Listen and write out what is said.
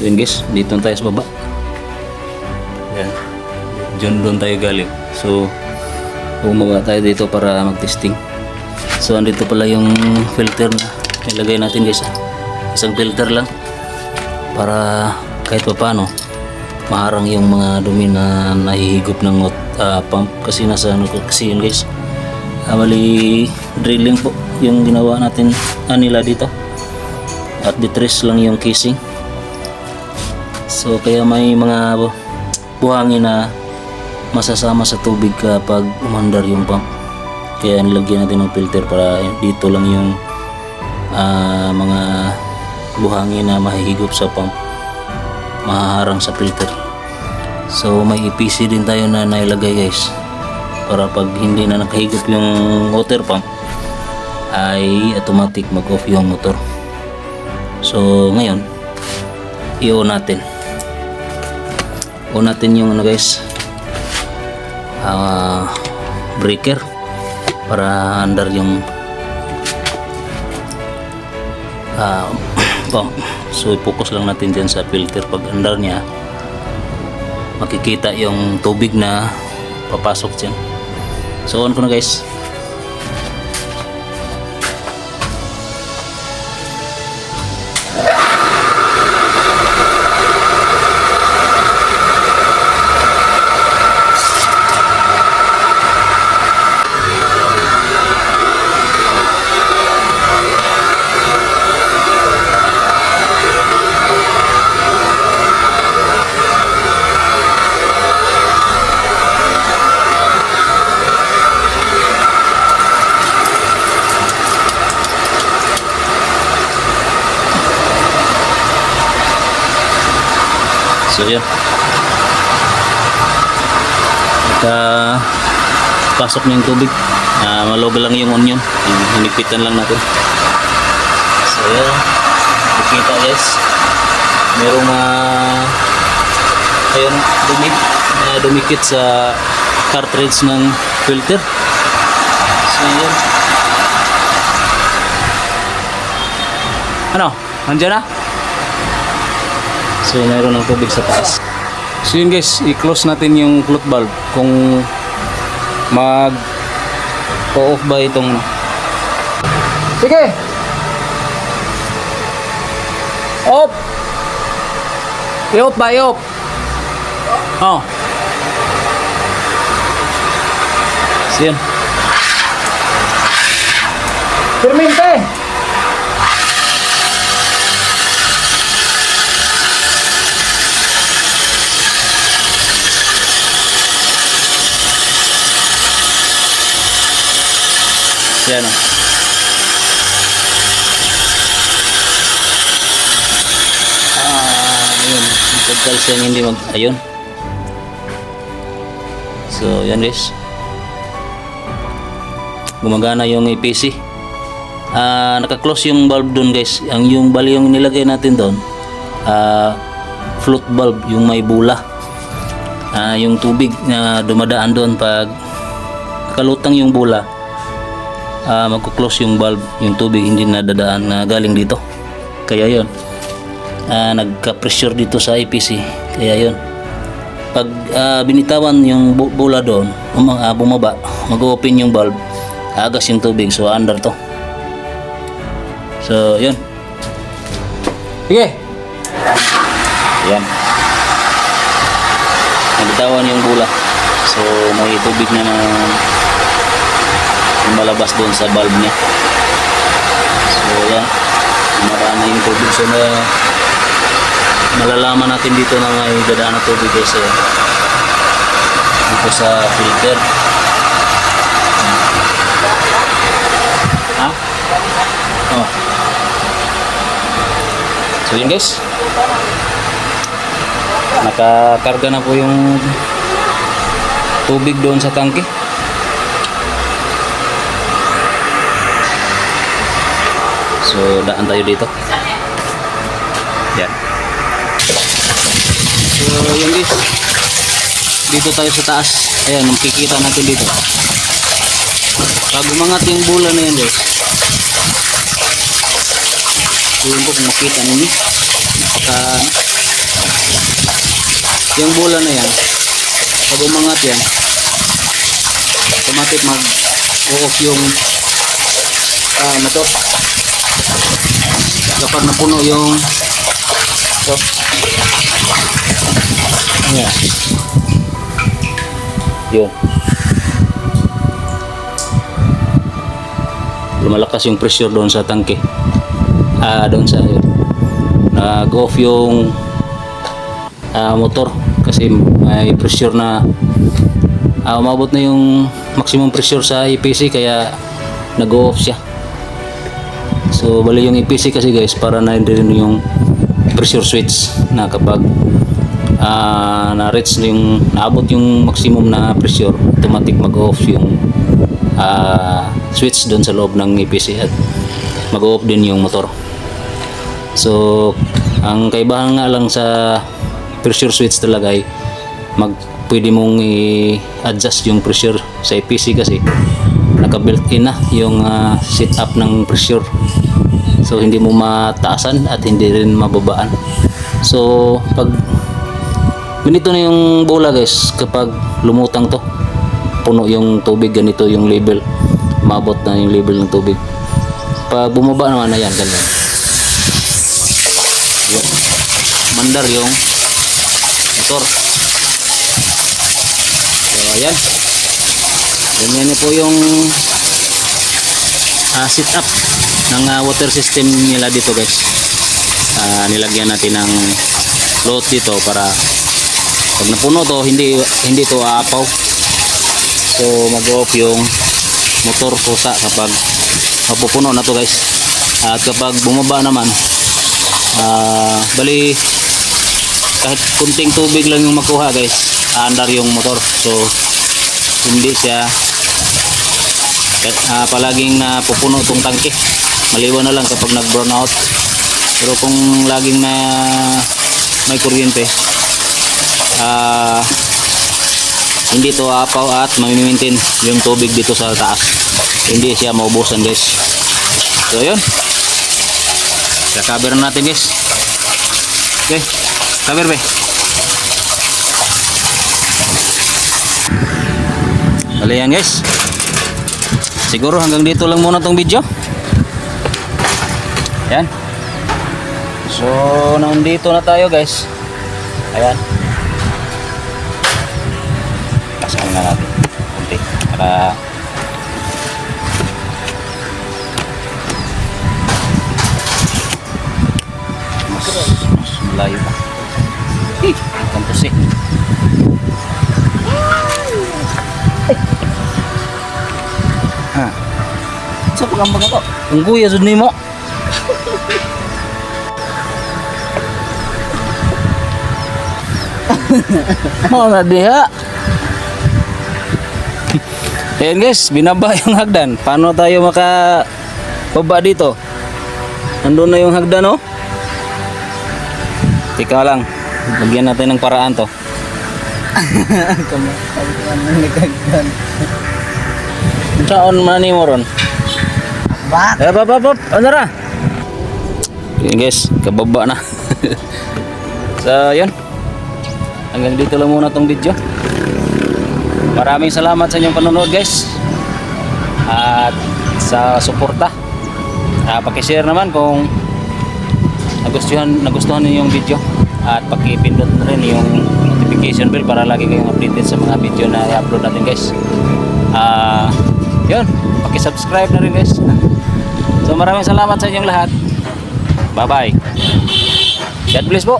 So yun guys, dito tayo sa baba. Yan. Diyan doon tayo galing. So, bumaba tayo dito para mag-testing. So, andito pala yung filter na ilagay natin guys. Isang filter lang para kahit pa paano maharang yung mga dumi na nahihigop ng ah, pump kasi nasa ano kasi yun guys. Bali drilling po yung ginawa natin ah, nila dito. At detrace lang yung casing. So kaya may mga bu- buhangin na masasama sa tubig kapag umandar yung pump. Kaya nilagyan natin ng filter para dito lang yung ah, mga buhangin na mahihigop sa pump mahaharang sa filter. So may EPC din tayo na nailagay guys para pag hindi na nakahigop yung water pump ay automatic mag-off yung motor. So ngayon i-on natin. On natin yung ano guys ah, breaker para andar yung ah, pump. So i-focus lang natin dyan sa filter pag andar niya makikita yung tubig na papasok dyan. So on ko na guys. So yun. Pagka pasok na yung tubig, uh, maloga lang yung onion. Yung Hinipitan lang natin. So yun. Nakikita guys. Merong uh, ayun, dumi, na dumikit sa cartridge ng filter. So yun. Ano? Nandiyan na? So mayroon ng tubig sa taas. So yun guys, i-close natin yung float valve kung mag off ba itong Sige! Off! I-off ba? I-off! Oh. So yun. Permente! Yan o. Ah, yun. Pagkal siya hindi mag... Ayun. So, yan guys. Gumagana yung APC. Ah, naka-close yung bulb doon guys. Ang yung bali yung nilagay natin doon. Ah, float bulb yung may bula. Ah, yung tubig na dumadaan doon pag kalutang yung bula ah magko-close yung valve, yung tubig hindi na dadaan na galing dito. Kaya yon ah nagka-pressure dito sa IPC. Kaya yon Pag ah, binitawan yung bola doon, um, ah, bumaba, mag-open yung valve, agas yung tubig, so under to. So, yun. Sige. Yan. Nabitawan yung bola. So, may tubig na na lumalabas doon sa valve niya. So yan, marami yung tubig. So na, malalaman natin dito na may dadaan na tubig guys. Dito sa filter. Ha? Oh. So yun guys. Nakakarga na po yung tubig doon sa tangke. So, daan tayo dito. Yan. So, yun guys. Dito tayo sa taas. Ayan, makikita natin dito. Pag umangat yung bola na yan guys. Yun po kung makita ninyo. Napaka, yung bola na yan, pag umangat yan, automatic mag off yung ah motor. Kapag napuno yung ito. Ayan. Yun. Lumalakas yung pressure doon sa tangke. Ah, doon sa yun. Nag-off yung ah, motor kasi may pressure na ah, umabot na yung maximum pressure sa EPC kaya nag-off siya. So bali yung EPC kasi guys para na din yung pressure switch na kapag ah, na-reach na yung naabot yung maximum na pressure automatic mag-off yung ah, switch doon sa loob ng EPC at mag-off din yung motor. So ang kaibahan nga lang sa pressure switch talaga ay mag pwede mong i-adjust yung pressure sa EPC kasi naka-built in na yung ah, set up ng pressure. So hindi mo mataasan at hindi rin mababaan. So pag ganito na yung bola guys. Kapag lumutang to puno yung tubig ganito yung level mabot na yung level ng tubig. Pag bumaba naman na yan ganyan. Yun. mandar yung motor. So ayan ganyan na po yung ah, set up ng ah, water system nila dito guys. Ah, nilagyan natin ng float dito para pag napuno to hindi hindi to aapaw. So mag off yung motor pusa kapag mapupuno na to guys. At kapag bumaba naman ah bali kahit kunting tubig lang yung makuha guys aandar yung motor. So hindi siya kahit ah, palaging napupuno tong tangke. Maliwan na lang kapag nag brown out. Pero kung laging na may kuryente ah hindi to apaw at mamimintin yung tubig dito sa taas. Hindi siya maubusan guys. So yun kakaber na natin guys. Okay. Cover be. Bali guys siguro hanggang dito lang muna tong video. Yan so nandito na tayo guys. Ayan. Pasahin na natin. Kunti para mas, mas malayo pa. Hey, kampus eh ha Sa pagambag ako. ang guya dun ni mo Mo na diha. Ayan guys, binaba yung hagdan. Paano tayo maka baba dito? Nandun na yung hagdan oh. Tika lang. Lagyan natin ng paraan to. Kamukaluan ng nagagdan. Saan man ni mo ron? Bak! Eh, pap, pap, pap. Ano ra? Yun guys, kababa na. so, yun. Hanggang dito lang muna tong video. Maraming salamat sa inyong panonood guys. At sa suporta. Uh, pakishare naman kung nagustuhan, nagustuhan niyo yung video. At pakipindot na rin yung notification bell para lagi kayong updated sa mga video na i-upload natin guys. Ah, yun, paki-subscribe na rin guys. So maraming salamat sa inyong lahat. Bye-bye. God bless po.